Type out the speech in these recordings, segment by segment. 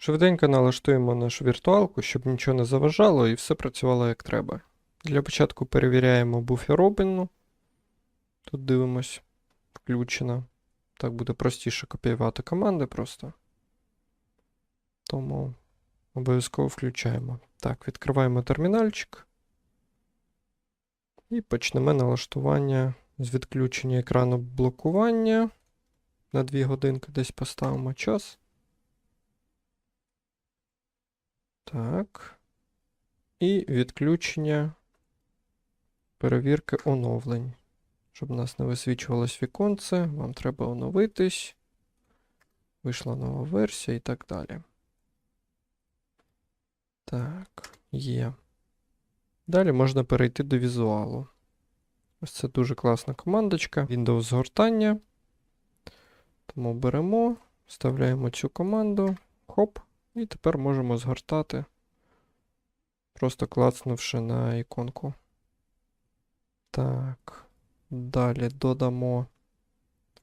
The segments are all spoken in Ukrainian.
Швиденько налаштуємо нашу віртуалку, щоб нічого не заважало і все працювало як треба. Для початку перевіряємо буфер обміну. Тут дивимось, включено. Так буде простіше копіювати команди просто. Тому обов'язково включаємо. Так, відкриваємо термінальчик. І почнемо налаштування з відключення екрану блокування. На 2 годинки десь поставимо час. Так. І відключення перевірки оновлень. Щоб у нас не висвічувалось віконце, вам треба оновитись. Вийшла нова версія і так далі. Так, є. Далі можна перейти до візуалу. Ось це дуже класна командочка. Windows згортання. Тому беремо, вставляємо цю команду. Хоп. І тепер можемо згортати, просто клацнувши на іконку. Так. Далі додамо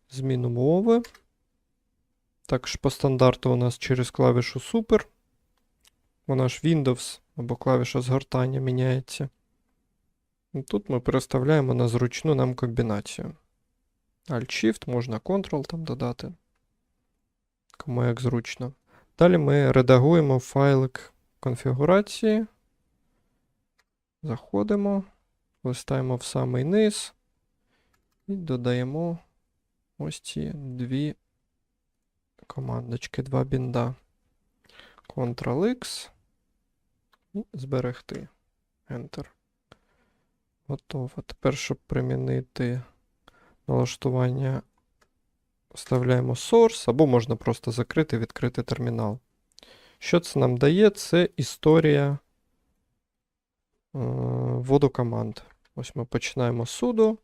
зміну мови. Також по стандарту у нас через клавішу Super. Вона ж Windows або клавіша згортання міняється. І тут ми переставляємо на зручну нам комбінацію. Alt-Shift, можна Ctrl там додати. Кому як зручно. Далі ми редагуємо файлик конфігурації. Заходимо, листаємо в самий низ і додаємо ось ці дві командочки, два бінда. Ctrl-X і зберегти. Enter. Готово. Тепер, щоб примінити налаштування вставляємо source, або можна просто закрити, відкрити термінал. Що це нам дає? Це історія е, вводу команд. Ось ми починаємо з sudo,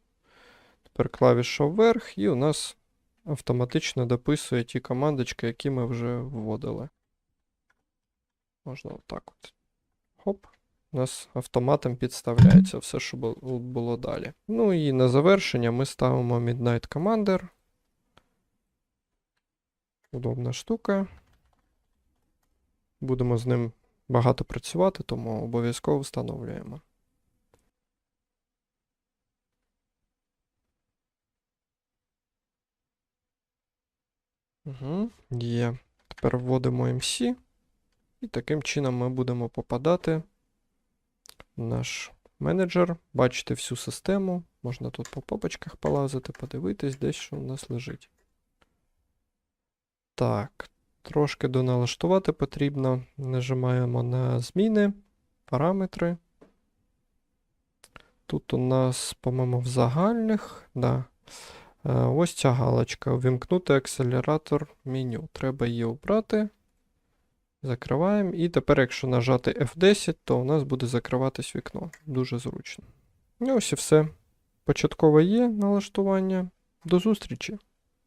тепер клавіша вверх, і у нас автоматично дописує ті командочки, які ми вже вводили. Можна отак от. Хоп. У нас автоматом підставляється все, що було далі. Ну і на завершення ми ставимо Midnight Commander. Удобна штука. Будемо з ним багато працювати, тому обов'язково встановлюємо. Угу, є. Тепер вводимо MC. І таким чином ми будемо попадати в наш менеджер, бачити всю систему. Можна тут по попочках полазити, подивитись, десь що у нас лежить. Так, трошки доналаштувати потрібно. Нажимаємо на зміни, параметри. Тут у нас, по-моєму, в загальних. Да. Е, Ось ця галочка. Увімкнути акселератор меню. Треба її обрати. Закриваємо. І тепер, якщо нажати F10, то у нас буде закриватись вікно. Дуже зручно. І ось і все. Початкове є налаштування. До зустрічі!